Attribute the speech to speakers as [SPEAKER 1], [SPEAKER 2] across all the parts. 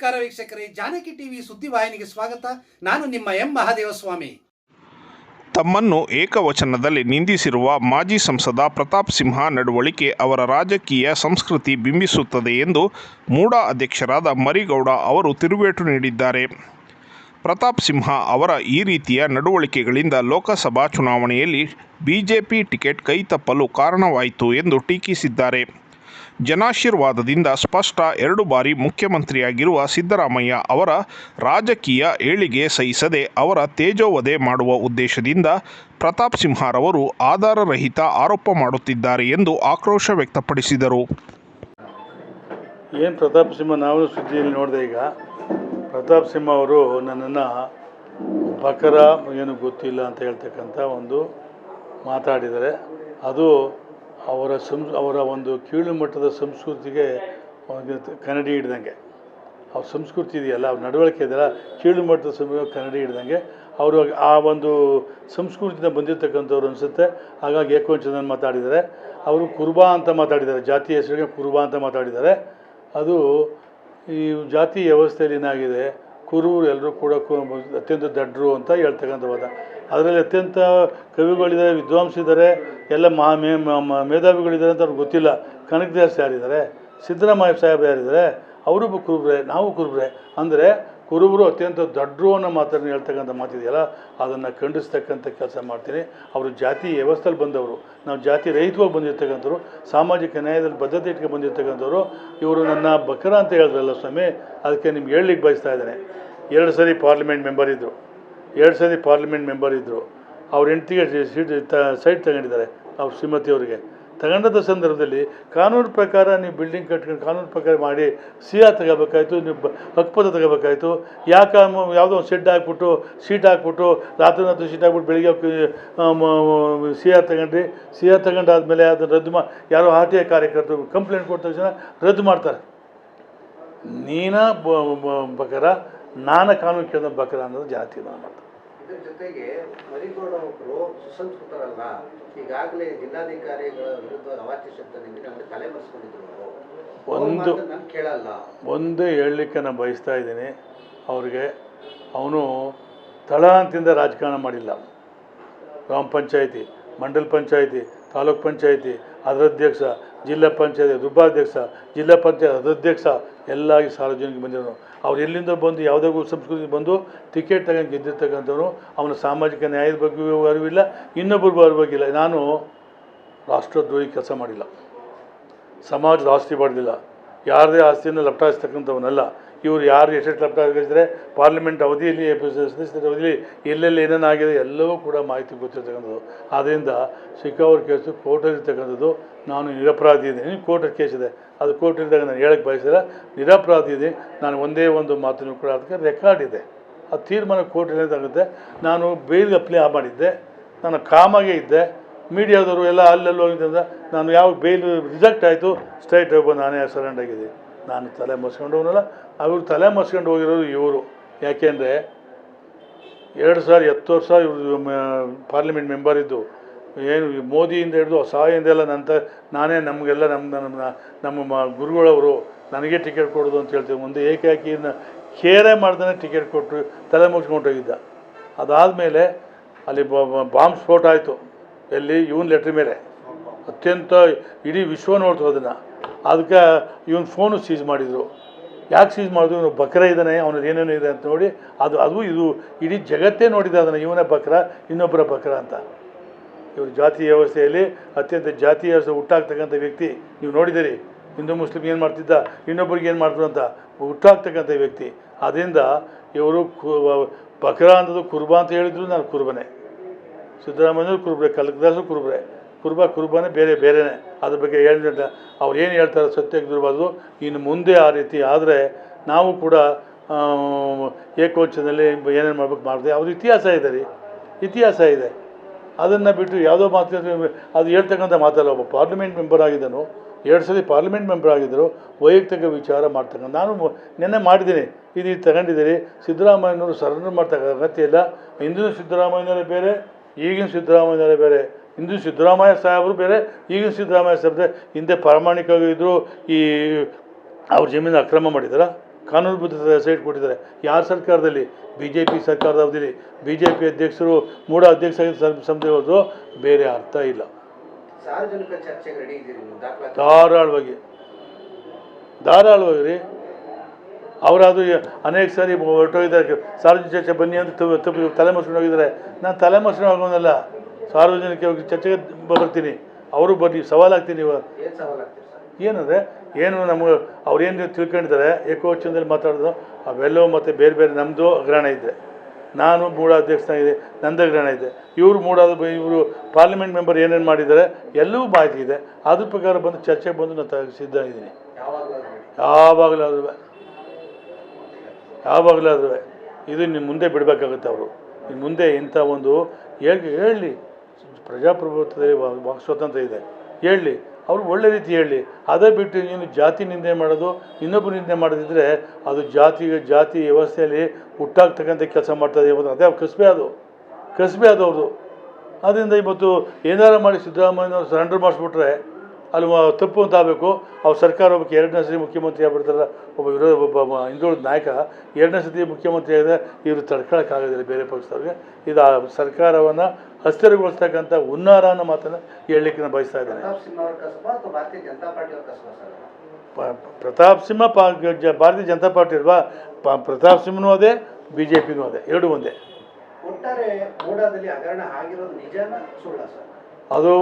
[SPEAKER 1] ನಮಸ್ಕಾರ ವೀಕ್ಷಕರೇ, ಜಾನಕಿ ಟಿವಿ ಸುದ್ದಿವಾಹಿನಿಗೆ ಸ್ವಾಗತ. ನಾನು ನಿಮ್ಮ ಎಂ. ಮಹಾದೇವಸ್ವಾಮಿ.
[SPEAKER 2] ತಮ್ಮನ್ನು ಏಕವಚನದಲ್ಲಿ ನಿಂದಿಸಿರುವ ಮಾಜಿ ಸಂಸದ ಪ್ರತಾಪ್ ಸಿಂಹ ನಡವಳಿಕೆ ಅವರ ರಾಜಕೀಯ ಸಂಸ್ಕೃತಿ ಬಿಂಬಿಸುತ್ತದೆ ಎಂದು ಮೂಡಾ ಅಧ್ಯಕ್ಷರಾದ ಮರಿಗೌಡ ಅವರು ತಿರುಗೇಟು ನೀಡಿದ್ದಾರೆ. ಪ್ರತಾಪ್ ಸಿಂಹ ಅವರ ಈ ರೀತಿಯ ನಡವಳಿಕೆಗಳಿಂದ ಲೋಕಸಭಾ ಚುನಾವಣೆಯಲ್ಲಿ ಬಿಜೆಪಿ ಟಿಕೆಟ್ ಕೈತಪ್ಪಲು ಕಾರಣವಾಯಿತು ಎಂದು ಟೀಕಿಸಿದ್ದಾರೆ. ಜನಾಶೀರ್ವಾದದಿಂದ ಸ್ಪಷ್ಟ ಎರಡು ಬಾರಿ ಮುಖ್ಯಮಂತ್ರಿಯಾಗಿರುವ ಸಿದ್ದರಾಮಯ್ಯ ಅವರ ರಾಜಕೀಯ ಏಳಿಗೆ ಸಹಿಸದೆ ಅವರ ತೇಜೋವಧೆ ಮಾಡುವ ಉದ್ದೇಶದಿಂದ ಪ್ರತಾಪ್ ಸಿಂಹರವರು ಆಧಾರರಹಿತ ಆರೋಪ ಮಾಡುತ್ತಿದ್ದಾರೆ ಎಂದು ಆಕ್ರೋಶ ವ್ಯಕ್ತಪಡಿಸಿದರು.
[SPEAKER 3] ಏನು ಪ್ರತಾಪ್ ಸಿಂಹ? ನಾವು ಸುದ್ದಿಯಲ್ಲಿ ನೋಡಿದೆ ಈಗ ಪ್ರತಾಪ್ ಸಿಂಹ ಅವರು ನನ್ನನ್ನು ಬಕರ ಏನು ಗೊತ್ತಿಲ್ಲ ಅಂತ ಹೇಳ್ತಕ್ಕಂಥ ಒಂದು ಮಾತಾಡಿದ್ದಾರೆ. ಅದು ಅವರ ಸಂ ಅವರ ಒಂದು ಕೀಳು ಮಟ್ಟದ ಸಂಸ್ಕೃತಿಗೆ ಕನ್ನಡಿ ಹಿಡ್ದಂಗೆ. ಅವ್ರ ಸಂಸ್ಕೃತಿ ಇದೆಯಲ್ಲ, ಅವ್ರ ನಡವಳಿಕೆ ಇದೆಯಲ್ಲ, ಕೀಳು ಮಟ್ಟದ ಸಂ ಕನ್ನಡಿ ಹಿಡ್ದಂಗೆ. ಅವರು ಆ ಒಂದು ಸಂಸ್ಕೃತಿಯಿಂದ ಬಂದಿರತಕ್ಕಂಥವ್ರು ಅನಿಸುತ್ತೆ. ಹಾಗಾಗಿ ಏಕವಚನ ಮಾತಾಡಿದ್ದಾರೆ. ಅವರು ಕುರುಬಾ ಅಂತ ಮಾತಾಡಿದ್ದಾರೆ. ಜಾತಿ ಹೆಸರಿಗೆ ಕುರುಬಾ ಅಂತ ಮಾತಾಡಿದ್ದಾರೆ. ಅದು ಈ ಜಾತಿ ವ್ಯವಸ್ಥೆಯಲ್ಲಿ ಏನಾಗಿದೆ ಕುರುಬರು ಎಲ್ಲರೂ ಕೂಡ ಅತ್ಯಂತ ದಡ್ಡರು ಅಂತ ಹೇಳ್ತಕ್ಕಂಥ ವಾದ. ಅದರಲ್ಲಿ ಅತ್ಯಂತ ಕವಿಗಳಿದ್ದಾರೆ, ವಿದ್ವಾಂಸಿದ್ದಾರೆ, ಎಲ್ಲ ಮಹಾ ಮೇ ಮೇಧಾವಿಗಳಿದ್ದಾರೆ ಅಂತ ಅವ್ರಿಗೆ ಗೊತ್ತಿಲ್ಲ. ಕನಕದಾಸ್ ಯಾರಿದ್ದಾರೆ? ಸಿದ್ದರಾಮಯ್ಯ ಸಾಹೇಬ್ ಯಾರಿದ್ದಾರೆ? ಅವರು ಕುರುಬ್ರೆ, ನಾವು ಕುರುಬ್ರೆ. ಅಂದರೆ ಕುರುಬರು ಅತ್ಯಂತ ದಡ್ಡರು ಅನ್ನೋ ಮಾತನ್ನು ಹೇಳ್ತಕ್ಕಂಥ ಮಾತಿದೆಯಲ್ಲ ಅದನ್ನು ಖಂಡಿಸ್ತಕ್ಕಂಥ ಕೆಲಸ ಮಾಡ್ತೀನಿ. ಅವರು ಜಾತಿ ವ್ಯವಸ್ಥೆಯಲ್ಲಿ ಬಂದವರು, ನಾವು ಜಾತಿ ರಹಿತವಾಗಿ ಬಂದಿರ್ತಕ್ಕಂಥವ್ರು, ಸಾಮಾಜಿಕ ನ್ಯಾಯದಲ್ಲಿ ಬದ್ಧತೆ ಇಟ್ಕೊಂಡು ಬಂದಿರ್ತಕ್ಕಂಥವ್ರು, ಇವರು ನನ್ನ ಬಕರ ಅಂತ ಹೇಳಿದ್ರಲ್ಲ ಸ್ವಾಮಿ, ಅದಕ್ಕೆ ನಿಮ್ಗೆ ಹೇಳಲಿಕ್ಕೆ ಬಯಸ್ತಾ ಇದ್ದೇನೆ. ಎರಡು ಸರಿ ಪಾರ್ಲಿಮೆಂಟ್ ಮೆಂಬರ್ ಇದ್ದರು ಎರಡು ಸರಿ ಪಾರ್ಲಿಮೆಂಟ್ ಮೆಂಬರ್ ಇದ್ದರು ಅವ್ರ ಹೆಂಡತಿಗೆ ಸೀಟ್ ತ ಸೈಟ್ ತಗೊಂಡಿದ್ದಾರೆ, ಅವ್ರ ಶ್ರೀಮತಿ ತಗೊಂಡಂಥ ಸಂದರ್ಭದಲ್ಲಿ ಕಾನೂನು ಪ್ರಕಾರ ನೀವು ಬಿಲ್ಡಿಂಗ್ ಕಟ್ಕೊಂಡು ಕಾನೂನು ಪ್ರಕಾರ ಮಾಡಿ ಸಿಯಾ ತಗೋಬೇಕಾಯ್ತು, ನೀವು ಹಕ್ಕುಪತ್ರ ತಗೋಬೇಕಾಯ್ತು. ಯಾಕೆ ಯಾವುದೋ ಒಂದು ಶೆಡ್ ಹಾಕ್ಬಿಟ್ಟು ಸೀಟ್ ಹಾಕ್ಬಿಟ್ಟು, ರಾತ್ರಿ ರಾತ್ರಿ ಸೀಟ್ ಹಾಕ್ಬಿಟ್ಟು ಬೆಳಿಗ್ಗೆ ಆರ್ ತಗೊಂಡ್ರಿ. ಸಿಯಾ ತಗೊಂಡಾದ್ಮೇಲೆ ಅದನ್ನು ರದ್ದು ಮಾ, ಯಾರೋ ಆರ್ ಟಿ ಐ ಕಾರ್ಯಕರ್ತರು ಕಂಪ್ಲೇಂಟ್ ಕೊಟ್ಟ ತಕ್ಷಣ ರದ್ದು ಮಾಡ್ತಾರೆ. ನೀನ ಬಕರ, ನಾನ ಕಾನೂನು ಕೇಳಿದ ಬಕರ ಅನ್ನೋದು ಜಾತಿ ನಾನು ಮಾತು.
[SPEAKER 4] ಇದ್ರ ಜೊತೆಗೆ ಮರಿಗೌಡ ಒಬ್ಬರು ಸುಸಂಸ್ಕೃತರಲ್ಲ ಈಗಾಗಲೇ ಜಿಲ್ಲಾಧಿಕಾರಿಗಳ ವಿರುದ್ಧ ಅವಾಚ್ಯ ಶಬ್ದ ನಮಗೆ ತಲೆ ಮರೆಸ್ಕೊಂಡಿದ್ರು
[SPEAKER 3] ಒಂದು
[SPEAKER 4] ನಾನು ಕೇಳಲ್ಲ.
[SPEAKER 3] ಒಂದು ಹೇಳಲಿಕ್ಕೆ ನಾನು ಬಯಸ್ತಾ ಇದ್ದೀನಿ ಅವ್ರಿಗೆ ಅವನು ತಳಹಂತಿಂದ ರಾಜಕಾರಣ ಮಾಡಿಲ್ಲ. ಗ್ರಾಮ ಪಂಚಾಯಿತಿ ಮಂಡಲ ಪಂಚಾಯಿತಿ ತಾಲೂಕ್ ಪಂಚಾಯಿತಿ ಅದರ ಅಧ್ಯಕ್ಷ ಜಿಲ್ಲಾ ಪಂಚಾಯತ್ ಉಪಾಧ್ಯಕ್ಷ ಜಿಲ್ಲಾ ಪಂಚಾಯತ್ ಅಧ್ಯಕ್ಷ, ಎಲ್ಲ ಈ ಸಾರ್ವಜನಿಕ ಬಂದಿರೋನು ಅವ್ರು ಎಲ್ಲಿಂದ ಬಂದು ಯಾವುದೇ ಸಂಸ್ಕೃತಿ ಬಂದು ಟಿಕೆಟ್ ತಗೊಂಡು ಗೆದ್ದಿರ್ತಕ್ಕಂಥವ್ರು, ಅವನ ಸಾಮಾಜಿಕ ನ್ಯಾಯದ ಬಗ್ಗೆ ಅರಿವಿಲ್ಲ ಇನ್ನೊಬ್ಬರಿಗೂ ಅರಿವಾಗಿಲ್ಲ ನಾನು ರಾಷ್ಟ್ರದ್ರೋಹಿ ಕೆಲಸ ಮಾಡಿಲ್ಲ. ಸಮಾಜದ ಆಸ್ತಿ ಪಡೆದಿಲ್ಲ. ಯಾರದೇ ಆಸ್ತಿಯನ್ನು ಲಪಟಾಯಿಸ್ತಕ್ಕಂಥವನಲ್ಲ. ಇವರು ಯಾರು ಎಷ್ಟೆಷ್ಟು ಕಳಿಸಿದ್ರೆ ಪಾರ್ಲಿಮೆಂಟ್ ಅವಧಿಯಲ್ಲಿ ಅವಧಿಯಲ್ಲಿ ಎಲ್ಲೆಲ್ಲಿ ಏನೇನು ಆಗಿದೆ ಎಲ್ಲವೂ ಕೂಡ ಮಾಹಿತಿ ಗೊತ್ತಿರ್ತಕ್ಕಂಥದ್ದು. ಆದ್ದರಿಂದ ಸಿಕ್ಕಾವರ್ ಕೇಸು ಕೋರ್ಟಲ್ಲಿರ್ತಕ್ಕಂಥದ್ದು ನಾನು ನಿರಪರಾಧಿ ಇದ್ದೀನಿ. ಕೋರ್ಟಲ್ಲಿ ಕೇಸ್ ಇದೆ. ಅದು ಕೋರ್ಟಲ್ಲಿದ್ದಾಗ ನಾನು ಹೇಳಕ್ಕೆ ಬಯಸಿಲ್ಲ. ನಿರಪರಾಧಿ ಇದೆ ನಾನು ಒಂದೇ ಒಂದು ಮಾತನ್ನು ಕೂಡ ಅದಕ್ಕೆ ರೆಕಾರ್ಡ್ ಇದೆ. ಆ ತೀರ್ಮಾನ ಕೋರ್ಟ್ ಏನಾಗುತ್ತೆ? ನಾನು ಬೇಲ್ಗೆ ಅಪ್ಲೈ ಮಾಡಿದ್ದೆ. ನಾನು ಕಾಮಾಗೆ ಇದ್ದೆ. ಮೀಡಿಯಾದವರು ಎಲ್ಲ ಅಲ್ಲೆಲ್ಲ ನಾನು ಯಾವ ಬೇಲ್ ರಿಜೆಕ್ಟ್ ಆಯಿತು? ಸ್ಟ್ರೈಟ್ ಹೋಗ್ಬೋದು ನಾನೇ ಸರೆಂಡ್ ಆಗಿದೆ ನಾನು ತಲೆ ಮಸ್ಕೊಂಡು ಹೋಗಲ್ಲ ಅವರು ತಲೆ ಮಸ್ಕೊಂಡು ಹೋಗಿರೋದು ಇವರು. ಯಾಕೆಂದರೆ ಎರಡು ಸಾವಿರ ಹತ್ತು ವರ್ಷ ಇವರು ಪಾರ್ಲಿಮೆಂಟ್ ಮೆಂಬರ್ ಇದ್ದು. ಏನು ಮೋದಿಯಿಂದ ಹಿಡಿದು ಸಹಾಯದಿಂದ ಎಲ್ಲ ನಂತ ನಾನೇ ನಮಗೆಲ್ಲ ನಮ್ಮ ನಮ್ಮ ನಮ್ಮ ಮ- ಗುರುಗಳವರು ನನಗೆ ಟಿಕೆಟ್ ಕೊಡೋದು ಅಂತ ಹೇಳ್ತೀವಿ ಮುಂದೆ ಏಕಾಕಿ ಕೇರೆ ಮಾಡ್ದೇ ಟಿಕೆಟ್ ಕೊಟ್ಟು ತಲೆ ಮುಗಿಸ್ಕೊಂಡೋಗಿದ್ದ ಅದಾದಮೇಲೆ ಅಲ್ಲಿ ಬಾಂಬ್ ಸ್ಫೋಟ ಆಯಿತು. ಎಲ್ಲಿ, ಇವನ್ ಲೆಟ್ರ್ ಮೇಲೆ. ಅತ್ಯಂತ ಇಡೀ ವಿಶ್ವ ನೋಡ್ತು ಅದನ್ನು. ಅದಕ್ಕೆ ಇವನು ಫೋನು ಸೀಸ್ ಮಾಡಿದರು. ಯಾಕೆ ಸೀಸ್ ಮಾಡಿದ್ರು? ಇವನು ಬಕ್ರ ಇದ್ದಾನೆ ಅವನದ್ದು ಏನೇನು ಇದೆ ಅಂತ ನೋಡಿ, ಅದು ಅದು ಇದು ಇಡೀ ಜಗತ್ತೇ ನೋಡಿದೆ ಅದನ್ನು, ಇವನೇ ಬಕ್ರ ಇನ್ನೊಬ್ಬರ ಬಕ್ರ ಅಂತ. ಇವರು ಜಾತಿ ವ್ಯವಸ್ಥೆಯಲ್ಲಿ ಅತ್ಯಂತ ಜಾತಿ ವ್ಯವಸ್ಥೆ ಹುಟ್ಟಾಗ್ತಕ್ಕಂಥ ವ್ಯಕ್ತಿ. ನೀವು ನೋಡಿದ್ದೀರಿ, ಹಿಂದೂ ಮುಸ್ಲಿಮ್ ಏನು ಮಾಡ್ತಿದ್ದ ಇನ್ನೊಬ್ಬರಿಗೆ ಏನು ಮಾಡಿದ್ರು ಅಂತ. ಹುಟ್ಟಾಗ್ತಕ್ಕಂಥ ವ್ಯಕ್ತಿ. ಅದರಿಂದ ಇವರು ಕು ಬಕ್ರ ಅಂತದ್ದು ಕುರ್ಬಾ ಅಂತ ಹೇಳಿದ್ರು, ನಾನು ಕುರ್ಬನೇ. ಸಿದ್ದರಾಮಯ್ಯನವರು ಕುರುಬ್ರೆ, ಕನಕದಾಸರು ಕುರುಬ್ರೆ. ಕುರುಬ ಕುರುಬನೇ ಬೇರೆ ಬೇರೆನೇ ಅದ್ರ ಬಗ್ಗೆ ಹೇಳಿದ ಅವ್ರು ಏನು ಹೇಳ್ತಾರೆ ಸತ್ಯಕ್ಕೆ ದುರ್ಬಾರ್ದು ಇನ್ನು ಮುಂದೆ ಆ ರೀತಿ ಆದರೆ ನಾವು ಕೂಡ ಏಕವಚನದಲ್ಲಿ ಏನೇನು ಮಾಡ್ಬೇಕು ಮಾಡಿದೆ. ಅವ್ರ ಇತಿಹಾಸ ಇದೆ ರೀ. ಇತಿಹಾಸ ಇದೆ. ಅದನ್ನು ಬಿಟ್ಟು ಯಾವುದೋ ಮಾತು ಅದು ಹೇಳ್ತಕ್ಕಂಥ ಮಾತಲ್ಲ ಒಬ್ಬ ಪಾರ್ಲಿಮೆಂಟ್ ಮೆಂಬರ್ ಆಗಿದ್ದನು. ಎರಡು ಸಲ ಪಾರ್ಲಿಮೆಂಟ್ ಮೆಂಬರ್ ಆಗಿದ್ದರು. ವೈಯಕ್ತಿಕ ವಿಚಾರ ಮಾಡ್ತಕ್ಕಂಥ ನಾನು ನಿನ್ನೆ ಮಾಡಿದ್ದೀನಿ. ಇದು ತಗೊಂಡಿದ್ದೀರಿ. ಸಿದ್ದರಾಮಯ್ಯನವರು ಸರೆಂಡರ್ ಮಾಡ್ತಕ್ಕಂಥ ಅಗತ್ಯ ಇಲ್ಲ. ಹಿಂದಿನ ಸಿದ್ದರಾಮಯ್ಯನವರೇ ಬೇರೆ, ಈಗಿನ ಸಿದ್ದರಾಮಯ್ಯನವರೇ ಬೇರೆ. ಹಿಂದಿನ ಸಿದ್ದರಾಮಯ್ಯ ಸಾಹೇಬರು ಬೇರೆ ಈಗಿನ ಸಿದ್ದರಾಮಯ್ಯ ಸಾಹೇಬ್ರೆ ಹಿಂದೆ ಪ್ರಾಮಾಣಿಕವಾಗಿದ್ದರು ಈ ಅವ್ರ ಜಮೀನು ಅಕ್ರಮ ಮಾಡಿದಾರ ಕಾನೂನುಬದ್ಧ ಸೈಟ್ ಕೊಟ್ಟಿದ್ದಾರೆ. ಯಾರ ಸರ್ಕಾರದಲ್ಲಿ? ಬಿ ಜೆ ಪಿ ಸರ್ಕಾರದ ಅವಧಿಯಲ್ಲಿ ಬಿ ಜೆ ಪಿ ಅಧ್ಯಕ್ಷರು ಮೂಡ ಅಧ್ಯಕ್ಷರಾಗಿ ಹೊರತು ಬೇರೆ ಅರ್ಥ ಇಲ್ಲ. ಧಾರಾಳವಾಗಿ. ಧಾರಾಳವಾಗಿ ರೀ. ಅವರಾದರೂ ಅನೇಕ ಸಾರಿ ಹೊರಟೋಗಿದ್ದಾರೆ. ಸಾರ್ವಜನಿಕ ಚರ್ಚೆ ಬನ್ನಿ ಅಂತ ತಪ್ಪು ತಲೆ ಹೋಗಿದ್ದಾರೆ. ನಾನು ತಲೆ ಮಸ್ಕೊಂಡು ಹೋಗೋನಲ್ಲ. ಸಾರ್ವಜನಿಕ ಚರ್ಚೆಗೆ ಬರ್ತೀನಿ. ಅವರು ಬರ್ರಿ ಸವಾಲಾಗ್ತೀನಿ ಇವಾಗ. ಏನಂದರೆ ಏನು ನಮಗೆ ಅವ್ರೇನು ತಿಳ್ಕೊಂಡಿದ್ದಾರೆ ಏಕೋಚನದಲ್ಲಿ ಮಾತಾಡೋದು ಅವೆಲ್ಲವೂ ಮತ್ತು ಬೇರೆ ಬೇರೆ ನಮ್ಮದು ಅಗ್ರಹಣ ಇದೆ. ನಾನು ಮೂಡ ಅಧ್ಯಕ್ಷನಾಗಿದೆ ನಂದು ಗ್ರಹಣ ಇದೆ. ಇವರು ಮೂಡ ಇವರು ಪಾರ್ಲಿಮೆಂಟ್ ಮೆಂಬರ್ ಏನೇನು ಮಾಡಿದ್ದಾರೆ ಎಲ್ಲವೂ ಮಾಹಿತಿ ಇದೆ. ಅದ್ರ ಪ್ರಕಾರ ಬಂದು ಚರ್ಚೆಗೆ ಬಂದು ನಾನು ಸಿದ್ಧ ಇದ್ದೀನಿ
[SPEAKER 4] ಯಾವಾಗಲಾದ್ರೂ
[SPEAKER 3] ಯಾವಾಗಲಾದ್ರೂ. ಇದು ನಿಮ್ಮ ಮುಂದೆ ಬಿಡಬೇಕಾಗುತ್ತೆ ಅವರು. ಇನ್ನು ಮುಂದೆ ಇಂಥ ಒಂದು ಹೇಳಿ ಹೇಳಲಿ. ಪ್ರಜಾಪ್ರಭುತ್ವದಲ್ಲಿ ಸ್ವತಂತ್ರ ಇದೆ. ಹೇಳಲಿ ಅವರು ಒಳ್ಳೆ ರೀತಿ ಹೇಳಲಿ ಅದೇ ಬಿಟ್ಟು ನೀನು ಜಾತಿ ನಿಂದೆ ಮಾಡೋದು ಇನ್ನೊಬ್ಬರು ನಿಂದೆ ಮಾಡೋದಿದ್ರೆ ಅದು ಜಾತಿ ಜಾತಿ ವ್ಯವಸ್ಥೆಯಲ್ಲಿ ಹುಟ್ಟಾಗ್ತಕ್ಕಂಥ ಕೆಲಸ ಮಾಡ್ತದೆ ಇವತ್ತು ಅದೇ ಕಸಬೆ ಅದು. ಕಸಬೆ ಅದು ಅವ್ರದ್ದು ಆದ್ದರಿಂದ ಇವತ್ತು ಏನಾರು ಮಾಡಿ ಸಿದ್ದರಾಮಯ್ಯವ್ರು ಸರೆಂಡರ್ ಮಾಡಿಸ್ಬಿಟ್ರೆ ಅಲ್ಲಿ ತಪ್ಪು ಅಂತ ಆಗಬೇಕು ಅವ್ರು ಸರ್ಕಾರ ಒಬ್ಬ ಎರಡನೇ ಸತಿ ಮುಖ್ಯಮಂತ್ರಿ ಆಗ್ಬಿಡ್ತಾರಲ್ಲ ಒಬ್ಬ ವಿರೋಧ ಒಬ್ಬ ಹಿಂದುಳಿದ ನಾಯಕ ಎರಡನೇ ಸತಿ ಮುಖ್ಯಮಂತ್ರಿ ಆದರೆ ಇವರು ತಡ್ಕೊಳಕ್ಕಾಗೋದಿಲ್ಲ ಬೇರೆ ಪಕ್ಷದವ್ರಿಗೆ. ಇದು ಆ ಸರ್ಕಾರವನ್ನು ಅಸ್ಥಿರಗೊಳಿಸ್ತಕ್ಕಂಥ ಹುನ್ನಾರ ಅನ್ನೋ ಮಾತನ್ನು ಹೇಳಲಿಕ್ಕೆ ನಾನು ಬಯಸ್ತಾ ಇದ್ದೇನೆ.
[SPEAKER 4] ಪ್ರತಾಪ್ ಸಿಂಹ
[SPEAKER 3] ಪ- ಭಾರತೀಯ ಜನತಾ ಪಾರ್ಟಿ ಇಲ್ವಾ ಪ- ಪ್ರತಾಪ್ ಸಿಂಹನೂ ಅದೇ ಬಿ ಜೆ ಪಿನೂ ಅದೇ ಎರಡೂ ಒಂದೇ.
[SPEAKER 4] ಒಟ್ಟಾರೆ ಮೂಡಾದಲ್ಲಿ ಹಗರಣ ಆಗಿರೋದು ನಿಜಾನ ಸುಳ್ಳ ಸರ್?
[SPEAKER 3] ಅದು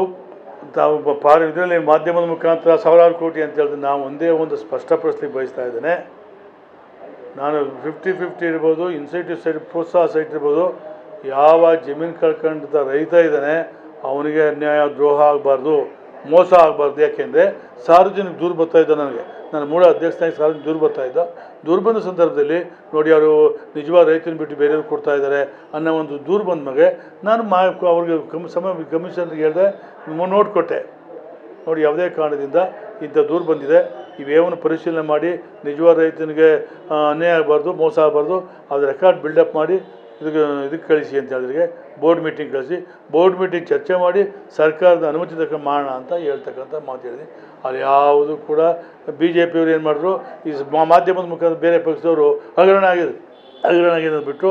[SPEAKER 3] ತಾವು ಪಾರ, ಇದರಲ್ಲಿ ಮಾಧ್ಯಮದ ಮುಖಾಂತರ ಸಾವಿರಾರು ಕೋಟಿ ಅಂತ ಹೇಳಿದ್ರೆ ನಾವು ಒಂದೇ ಒಂದು ಸ್ಪಷ್ಟಪಡಿಸ್ಲಿಕ್ಕೆ ಬಯಸ್ತಾ ಇದ್ದೇನೆ. ನಾನು ಫಿಫ್ಟಿ ಫಿಫ್ಟಿ ಇರ್ಬೋದು ಇನ್ಸೆಂಟಿವ್ ಸೈಡ್ ಪ್ರೋತ್ಸಾಹ ಸೈಟ್ ಇರ್ಬೋದು, ಯಾವ ಜಮೀನು ಕಳ್ಕೊಂಡ ರೈತ ಇದ್ದಾನೆ, ಅವನಿಗೆ ಅನ್ಯಾಯ ದ್ರೋಹ ಆಗಬಾರ್ದು. ಮೋಸ ಆಗಬಾರ್ದು. ಯಾಕೆಂದರೆ ಸಾರ್ವಜನಿಕ ದೂರು ಬರ್ತಾ ಇದ್ದ ನನಗೆ. ನಾನು ಮೂಲ ಅಧ್ಯಕ್ಷನಾಗಿ ಸಾರ್ವಜನಿಕ ದೂರು ಬರ್ತಾ ಇದ್ದ ದೂರು ಬಂದ ಸಂದರ್ಭದಲ್ಲಿ ನೋಡಿ ಅವರು ನಿಜವಾದ ರೈತನ ಬಿಟ್ಟು ಬೇರೆಯವ್ರು ಕೊಡ್ತಾ ಇದ್ದಾರೆ ಅನ್ನೋ ಒಂದು ದೂರು ಬಂದ ಮಗೆ ನಾನು ಮಾ ಅವ್ರಿಗೆ ಕಮ್ ಸಮ ಕಮಿಷನ್ಗೆ ಹೇಳಿದೆ ನೋಟ್ ಕೊಟ್ಟೆ ನೋಡಿ ಯಾವುದೇ ಕಾರಣದಿಂದ ಇಂಥ ದೂರು ಬಂದಿದೆ. ಇವೇವನ್ನು ಪರಿಶೀಲನೆ ಮಾಡಿ, ನಿಜವಾದ ರೈತನಿಗೆ ಅನ್ಯಾಯ ಆಗಬಾರ್ದು, ಮೋಸ ಆಗಬಾರ್ದು, ಅದು ರೆಕಾರ್ಡ್ ಬಿಲ್ಡಪ್ ಮಾಡಿ ಇದಕ್ಕೆ ಇದಕ್ಕೆ ಕಳಿಸಿ ಅಂತ ಹೇಳಿದ್ರಿಗೆ ಬೋರ್ಡ್ ಮೀಟಿಂಗ್ ಕಳಿಸಿ ಬೋರ್ಡ್ ಮೀಟಿಂಗ್ ಚರ್ಚೆ ಮಾಡಿ ಸರ್ಕಾರದ ಅನುಮತಿ ತಕ್ಕ ಮಾಡೋಣ ಅಂತ ಹೇಳ್ತಕ್ಕಂಥ ಮಾತು ಹೇಳಿದೆ. ಅಲ್ಲಿ ಯಾವುದು ಕೂಡ ಬಿ ಜೆ ಪಿಯವ್ರು ಏನು ಮಾಡಿದ್ರು, ಈ ಮಾಧ್ಯಮದ ಮುಖಾಂತರ ಬೇರೆ ಪಕ್ಷದವರು ಹಗರಣ ಆಗಿದೆ ಹಗರಣ ಆಗಿದೆ ಬಿಟ್ಟು